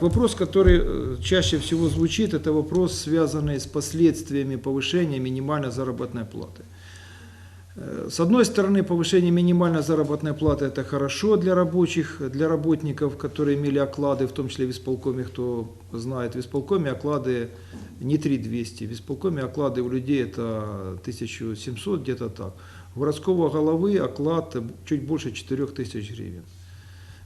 Вопрос, который э, чаще всего звучит, это вопрос, связанный с последствиями повышения минимальной заработной платы. Э, С одной стороны, повышение минимальной заработной платы – это хорошо для рабочих, для работников, которые имели оклады, в том числе в исполкоме, кто знает, в исполкоме оклады не 3200, в исполкоме оклады у людей это 1700, где-то так. У городского головы оклад чуть больше 4000 гривен.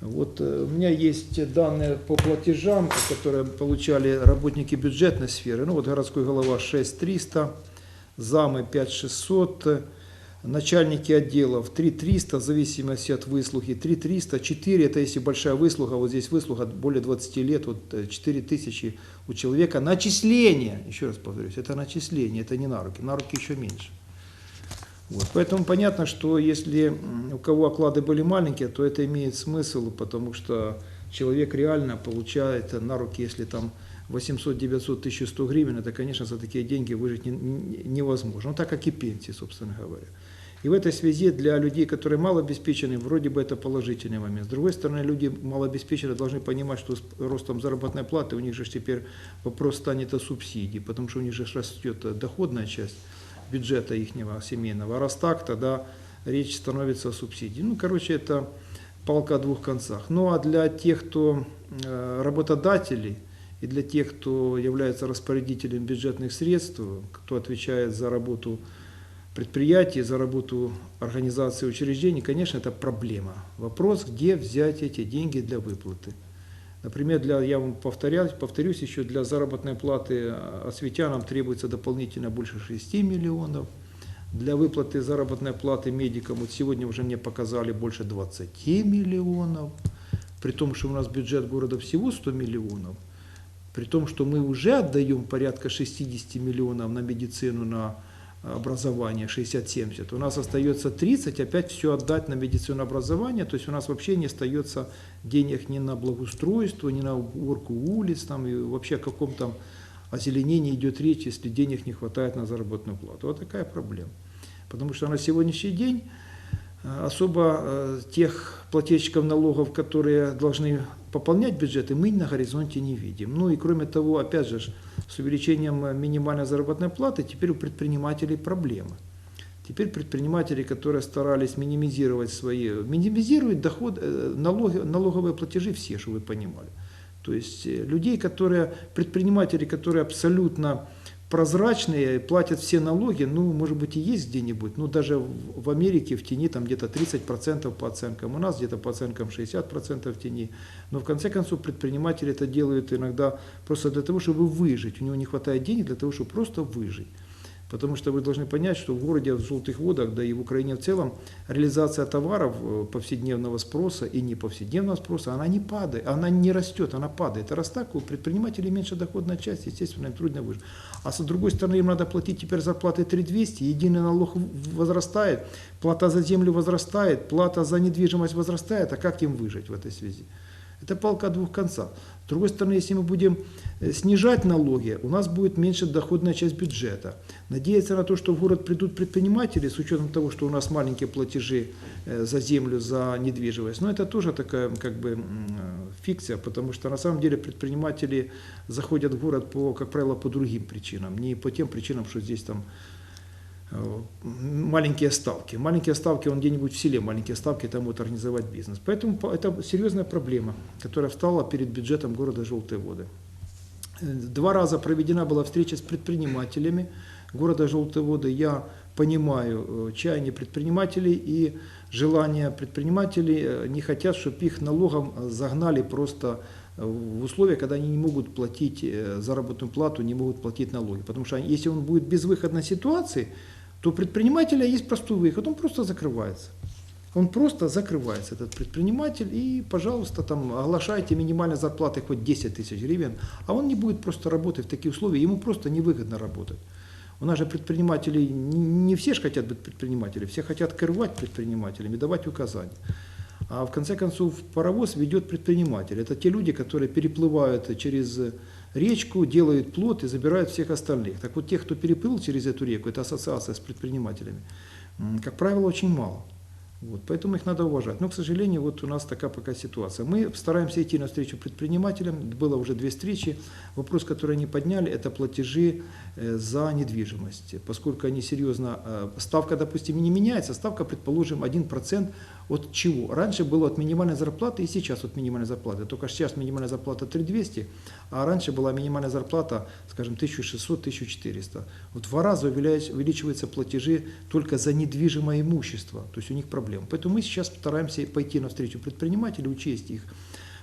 Вот э, у меня есть данные по платежам, которые получали работники бюджетной сферы. Ну вот городской голова 6300, замы 5600, э, начальники отделов 3300, в зависимости от выслуги 3300, 4 это если большая выслуга, вот здесь выслуга более 20 лет, вот э, 4000 у человека. Начисление, еще раз повторюсь, это начисление, это не на руки, на руки еще меньше. Вот. Поэтому понятно, что если у кого оклады были маленькие, то это имеет смысл, потому что человек реально получает на руки, если там 800, 900, 1100 гривен, это, конечно, за такие деньги выжить не- не- невозможно. Ну, так как и пенсии, собственно говоря. И в этой связи для людей, которые малообеспечены, вроде бы это положительный момент. С другой стороны, люди малообеспеченные должны понимать, что с ростом заработной платы у них же теперь вопрос станет о субсидии, потому что у них же растет э, доходная часть бюджета их семейного. А раз так, тогда речь становится о субсидии. Ну, короче, это палка о двух концах. Ну, а для тех, кто э, работодателей, и для тех, кто является распорядителем бюджетных средств, кто отвечает за работу предприятий, за работу организации учреждений, конечно, это проблема. Вопрос, где взять эти деньги для выплаты. Например, для, я вам повторяюсь, повторюсь еще, для заработной платы осветянам требуется дополнительно больше 6 миллионов. Для выплаты заработной платы медикам, вот сегодня уже мне показали больше 20 миллионов. При том, что у нас бюджет города всего 100 миллионов. При том, что мы уже отдаем порядка 60 миллионов на медицину, на образование, 60-70. У нас остается 30, опять все отдать на медицину образование, то есть у нас вообще не остается денег ни на благоустройство, ни на уборку улиц, там, и вообще о каком там озеленении идет речь, если денег не хватает на заработную плату. Вот такая проблема. Потому что на сегодняшний день э, особо э, тех плательщиков налогов, которые должны пополнять бюджеты, мы на горизонте не видим. Ну и кроме того, опять же, с увеличением минимальной заработной платы теперь у предпринимателей проблемы. Теперь предприниматели, которые старались минимизировать свои, минимизируют доход, э, налоги, налоговые платежи все, чтобы вы понимали. То есть э, людей, которые, предприниматели, которые абсолютно прозрачные, платят все налоги, ну, может быть, и есть где-нибудь, ну, даже в Америке в тени там где-то 30% по оценкам, у нас где-то по оценкам 60% в тени, но в конце концов предприниматели это делают иногда просто для того, чтобы выжить, у него не хватает денег для того, чтобы просто выжить. Потому что вы должны понять, что в городе, в Желтых водах, да и в Украине в целом, реализация товаров э, повседневного спроса и не повседневного спроса, она не падает, она не растет, она падает. А раз так, у предпринимателей меньше доходная часть, естественно, им трудно выжить. А с другой стороны, им надо платить теперь зарплаты 3200, единый налог возрастает, плата за землю возрастает, плата за недвижимость возрастает, а как им выжить в этой связи? Это палка двух концах. С другой стороны, если мы будем э, снижать налоги, у нас будет меньше доходная часть бюджета. Надеяться на то, что в город придут предприниматели, с учетом того, что у нас маленькие платежи э, за землю, за недвижимость, но это тоже такая как бы э, фикция, потому что на самом деле предприниматели заходят в город, по, как правило, по другим причинам, не по тем причинам, что здесь там маленькие ставки. Маленькие ставки, он где-нибудь в селе, маленькие ставки, там будет организовать бизнес. Поэтому по- это серьезная проблема, которая встала перед бюджетом города Желтые воды. Два раза проведена была встреча с предпринимателями города Желтые воды. Я понимаю э, чаяние предпринимателей и желание предпринимателей, э, не хотят, чтобы их налогом загнали просто э, в условия, когда они не могут платить заработную плату, не могут платить налоги. Потому что если он будет в безвыходной ситуации, то у предпринимателя есть простой выход, он просто закрывается. Он просто закрывается, этот предприниматель, и, пожалуйста, там, оглашайте минимальной зарплаты хоть 10 тысяч гривен, а он не будет просто работать в такие условия, ему просто невыгодно работать. У нас же предприниматели, не все же хотят быть предпринимателями, все хотят керовать предпринимателями, давать указания. А в конце концов паровоз ведет предприниматель. Это те люди, которые переплывают через речку, делают плот и забирают всех остальных. Так вот, тех, кто переплыл через эту реку, это ассоциация с предпринимателями, как правило, очень мало. Вот, поэтому их надо уважать. Но, к сожалению, вот у нас такая пока ситуация. Мы стараемся идти навстречу предпринимателям. Было уже две встречи. Вопрос, который они подняли, это платежи э, за недвижимость. Поскольку они серьезно... э, Ставка, допустим, не меняется. Ставка, предположим, 1% от чего? Раньше было от минимальной зарплаты и сейчас от минимальной зарплаты. Только сейчас минимальная зарплата 3200, а раньше была минимальная зарплата, скажем, 1600-1400. Вот в два раза увеличиваются платежи только за недвижимое имущество. То есть у них проблема. Поэтому мы сейчас стараемся пойти навстречу предпринимателям, учесть их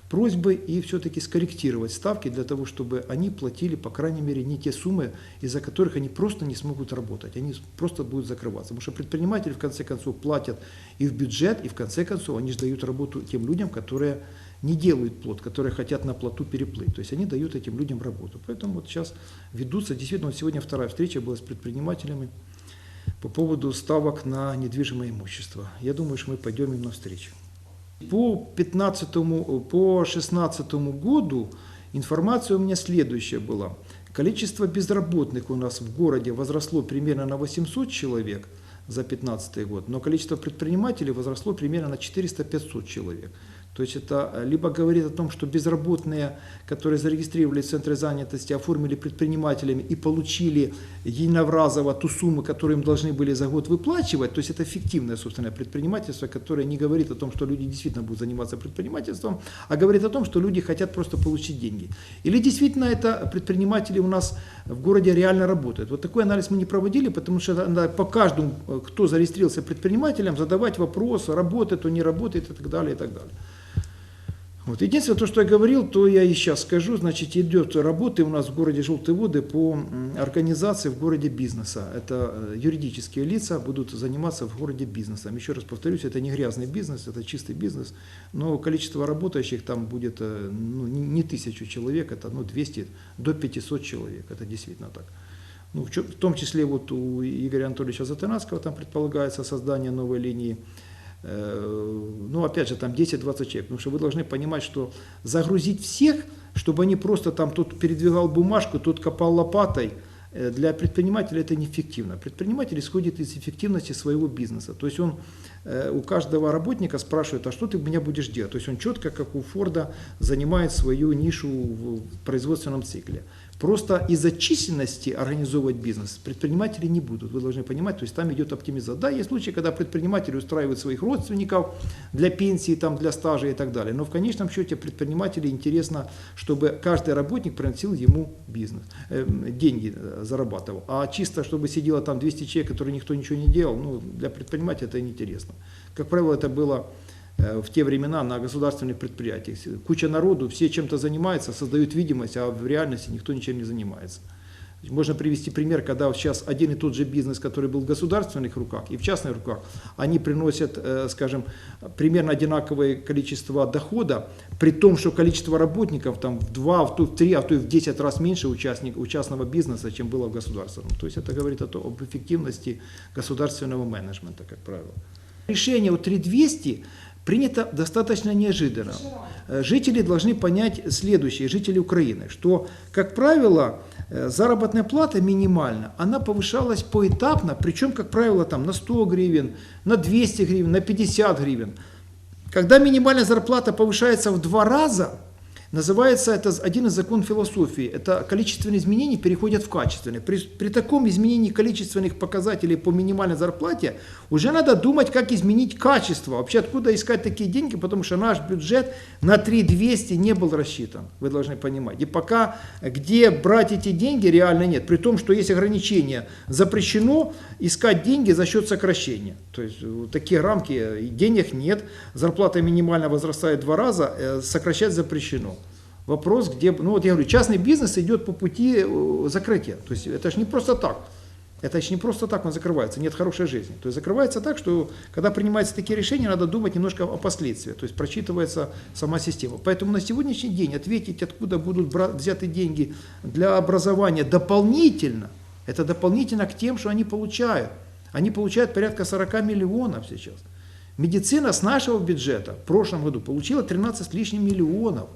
просьбы и все-таки скорректировать ставки для того, чтобы они платили, по крайней мере, не те суммы, из-за которых они просто не смогут работать, они просто будут закрываться. Потому что предприниматели, в конце концов, платят и в бюджет, и в конце концов они же дают работу тем людям, которые не делают плод, которые хотят на плоту переплыть. То есть они дают этим людям работу. Поэтому вот сейчас ведутся, действительно, вот сегодня вторая встреча была с предпринимателями по поводу ставок на недвижимое имущество. Я думаю, что мы пойдем им навстречу. По 15 по 16 году информация у меня следующая была. Количество безработных у нас в городе возросло примерно на 800 человек за 15 год, но количество предпринимателей возросло примерно на 400-500 человек. То есть это э, либо говорит о том, что безработные, которые зарегистрировали в центре занятости, оформили предпринимателями и получили единоразово ту сумму, которую им должны были за год выплачивать, то есть это фиктивное собственное предпринимательство, которое не говорит о том, что люди действительно будут заниматься предпринимательством, а говорит о том, что люди хотят просто получить деньги. Или действительно это предприниматели у нас в городе реально работают. Вот такой анализ мы не проводили, потому что надо по каждому, э, кто зарегистрировался предпринимателем, задавать вопрос, работает он, не работает и так далее, и так далее. Вот. Единственное, то, что я говорил, то я и сейчас скажу. Значит, идет работы у нас в городе Желтые воды по организации в городе бизнеса. Это э, юридические лица будут заниматься в городе бизнесом. Еще раз повторюсь, это не грязный бизнес, это чистый бизнес. Но количество работающих там будет э, ну, не тысячу человек, это ну, 200 до 500 человек. Это действительно так. Ну, в, том числе вот у Игоря Анатольевича Затынацкого там предполагается создание новой линии ну, опять же, там 10-20 человек, потому что вы должны понимать, что загрузить всех, чтобы они просто там, тот передвигал бумажку, тот копал лопатой, э, для предпринимателя это неэффективно. Предприниматель исходит из эффективности своего бизнеса. То есть он э, у каждого работника спрашивает, а что ты меня будешь делать? То есть он четко, как у Форда, занимает свою нишу в производственном цикле. Просто из-за численности организовывать бизнес предприниматели не будут, вы должны понимать, то есть там идет оптимизация. Да, есть случаи, когда предприниматели устраивают своих родственников для пенсии, там, для стажа и так далее, но в конечном счете предпринимателю интересно, чтобы каждый работник приносил ему бизнес, э, деньги зарабатывал. А чисто, чтобы сидело там 200 человек, которые никто ничего не делал, ну, для предпринимателя это неинтересно. Как правило, это было в те времена на государственных предприятиях. Куча народу, все чем-то занимаются, создают видимость, а в реальности никто ничем не занимается. Можно привести пример, когда сейчас один и тот же бизнес, который был в государственных руках и в частных руках, они приносят, э, скажем, примерно одинаковое количество дохода, при том, что количество работников там в два, в то- в три, а то и в 10 раз меньше участник, у частного бизнеса, чем было в государственном. То есть это говорит о том, об эффективности государственного менеджмента, как правило. Решение о 3200 принято достаточно неожиданно. Э, Жители должны понять следующее, жители Украины, что, как правило, э, заработная плата минимальна, она повышалась поэтапно, причем, как правило, там, на 100 гривен, на 200 гривен, на 50 гривен. Когда минимальная зарплата повышается в два раза, называется это один из законов философии. Это количественные изменения переходят в качественные. При, при таком изменении количественных показателей по минимальной зарплате уже надо думать, как изменить качество. Вообще откуда искать такие деньги, потому что наш бюджет на 3200 не был рассчитан. Вы должны понимать. И пока где брать эти деньги реально нет. При том, что есть ограничения. Запрещено искать деньги за счет сокращения. То есть э, такие рамки, денег нет, зарплата минимально возрастает в два раза, э, сокращать запрещено. Вопрос, где, ну вот я говорю, частный бизнес идет по пути э, закрытия. То есть это же не просто так. Это же не просто так он закрывается, нет хорошей жизни. То есть закрывается так, что когда принимаются такие решения, надо думать немножко о последствиях. То есть прочитывается сама система. Поэтому на сегодняшний день ответить, откуда будут взяты деньги для образования дополнительно, это дополнительно к тем, что они получают. Они получают порядка 40 миллионов сейчас. Медицина с нашего бюджета в прошлом году получила 13 с лишним миллионов.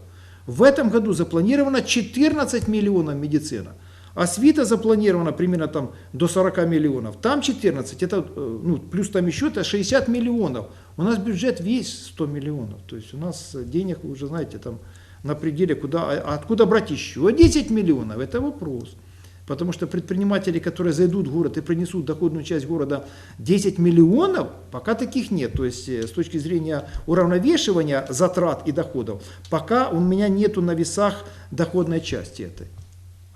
В этом году запланировано 14 миллионов медицина. Освита запланирована примерно там до 40 миллионов. Там 14, это, э, ну, плюс там еще это 60 миллионов. У нас бюджет весь 100 миллионов. То есть у нас денег, вы уже знаете, там на пределе, куда, а откуда брать еще 10 миллионов, это вопрос. Потому что предприниматели, которые зайдут в город и принесут доходную часть города 10 миллионов, пока таких нет. То есть э, с точки зрения уравновешивания затрат и доходов, пока у меня нету на весах доходной части этой.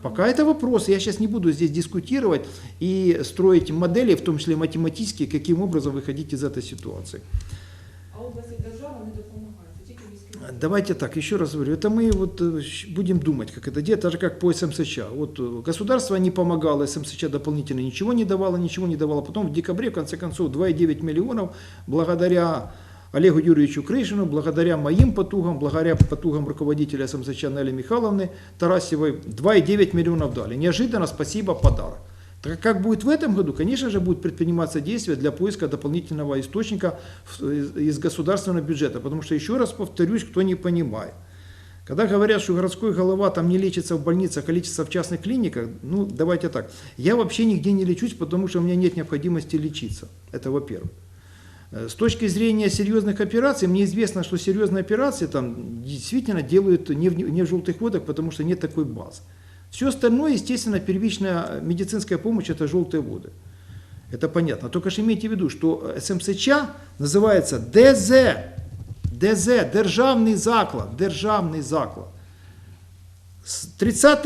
Пока это вопрос. Я сейчас не буду здесь дискутировать и строить модели, в том числе математические, каким образом выходить из этой ситуации. А область і держава не допомагають, це тільки військові. Давайте так, еще раз говорю, это мы вот э, будем думать, как это делать, так же как по СМСЧ. Вот э, государство не помогало СМСЧ дополнительно, ничего не давало, ничего не давало. Потом в декабре, в конце концов, 2,9 миллионов благодаря Олегу Юрьевичу Крышину, благодаря моим потугам, благодаря потугам руководителя СМСЧ Нелли Михайловны Тарасевой, 2,9 миллионов дали. Неожиданно, спасибо, подарок. Так как будет в этом году, конечно же, будут предприниматься действия для поиска дополнительного источника из государственного бюджета. Потому что, еще раз повторюсь, кто не понимает. Когда говорят, что городской голова там не лечится в больницах, а лечится в частных клиниках, ну, давайте так. Я вообще нигде не лечусь, потому что у меня нет необходимости лечиться. Это во-первых. Э, С точки зрения серьезных операций, мне известно, что серьезные операции там действительно делают не в, не в желтых водах, потому что нет такой базы. Все остальное, естественно, первичная медицинская помощь – это желтые воды. Это понятно. Только же имейте в виду, что СМСЧ называется ДЗ. ДЗ – Державний заклад. Державний заклад. С 30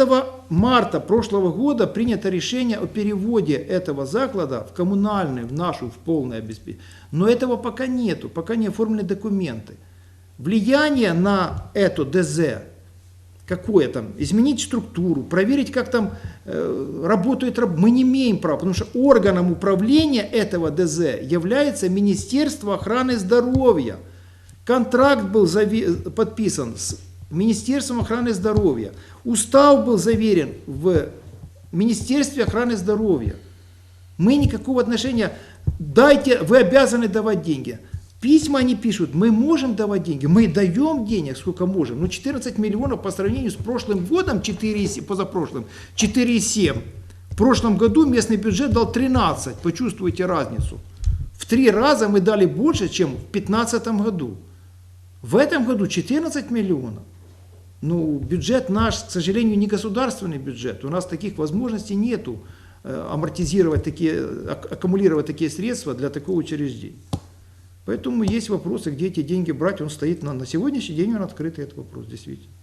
марта прошлого года принято решение о переводе этого заклада в коммунальный, в нашу, в полное обеспечение. Но этого пока нету, пока не оформлены документы. Влияние на это ДЗ какое там, изменить структуру, проверить, как там э, работает, раб- мы не имеем права, потому что органом управления этого ДЗ является Министерство охраны здоровья. Контракт был подписан с Министерством охраны здоровья. Устав был заверен в Министерстве охраны здоровья. Мы никакого отношения, дайте, вы обязаны давать деньги. Письма они пишут, мы можем давать деньги, мы даем денег, сколько можем. Но 14 миллионов по сравнению с прошлым годом, 4,7, позапрошлым, 4,7. В прошлом году местный бюджет дал 13, почувствуйте разницу. В три раза мы дали больше, чем в 2015 году. В этом году 14 миллионов. Ну, бюджет наш, к сожалению, не государственный бюджет. У нас таких возможностей нету э, амортизировать такие, ак- аккумулировать такие средства для такого учреждения. Поэтому есть вопросы, где эти деньги брать, он стоит на, на сегодняшний день, он открытый, этот вопрос, действительно.